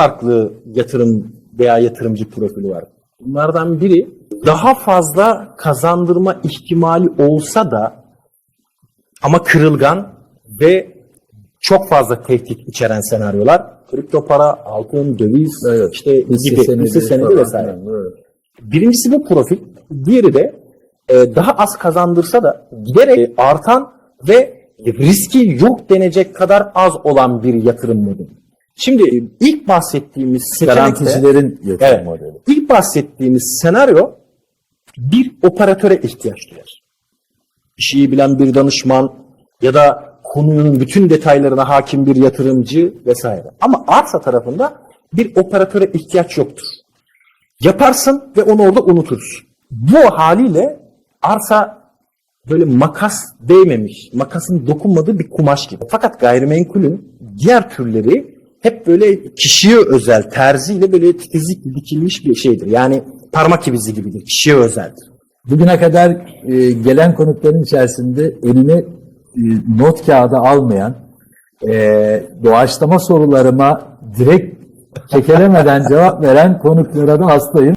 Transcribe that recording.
farklı yatırım veya yatırımcı profili var. Bunlardan biri daha fazla kazandırma ihtimali olsa da ama kırılgan ve çok fazla tehdit içeren senaryolar. Kripto para, altın, döviz, Evet. işte gibi, hisse senedi vesaire. evet. Birincisi bu profil. Diğeri de e, daha az kazandırsa da giderek artan ve riski yok denecek kadar az olan bir yatırım modeli. Şimdi ilk bahsettiğimiz Garanticilerin yatırım Evet. modeli. ilk bahsettiğimiz senaryo bir operatöre ihtiyaç duyar. İşi bilen bir danışman ya da konunun bütün detaylarına hakim bir yatırımcı vesaire. Ama arsa tarafında bir operatöre ihtiyaç yoktur. Yaparsın ve onu orada unutursun. Bu haliyle arsa böyle makas değmemiş, makasın dokunmadığı bir kumaş gibi. Fakat gayrimenkulün diğer türleri hep böyle kişiye özel, terziyle böyle titizlik dikilmiş bir şeydir. Yani parmak izi gibidir, kişiye özeldir. Bugüne kadar e, gelen konukların içerisinde eline e, not kağıdı almayan, e, doğaçlama sorularıma direkt çekelemeden cevap veren konuklara da hastayım.